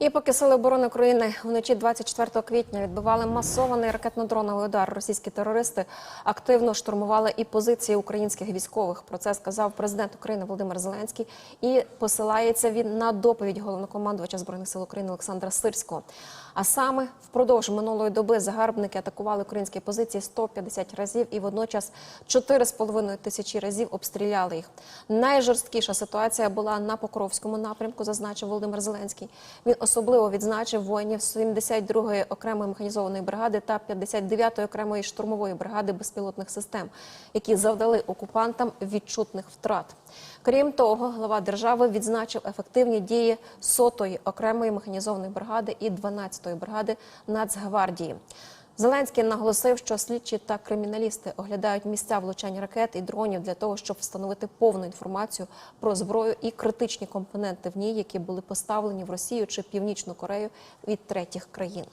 І поки сили оборони України вночі 24 квітня відбивали масований ракетно-дроновий удар, російські терористи активно штурмували і позиції українських військових. Про це сказав президент України Володимир Зеленський. І посилається він на доповідь головнокомандувача збройних сил України Олександра Сирського. А саме впродовж минулої доби загарбники атакували українські позиції 150 разів і водночас 4,5 тисячі разів обстріляли їх. Найжорсткіша ситуація була на Покровському напрямку, зазначив Володимир Зеленський. Він особливо відзначив воїнів 72-ї окремої механізованої бригади та 59-ї окремої штурмової бригади безпілотних систем, які завдали окупантам відчутних втрат. Крім того, глава держави відзначив ефективні дії сотої окремої механізованої бригади і 12-ї бригади Нацгвардії. Зеленський наголосив, що слідчі та криміналісти оглядають місця влучань ракет і дронів для того, щоб встановити повну інформацію про зброю і критичні компоненти в ній, які були поставлені в Росію чи Північну Корею від третіх країн.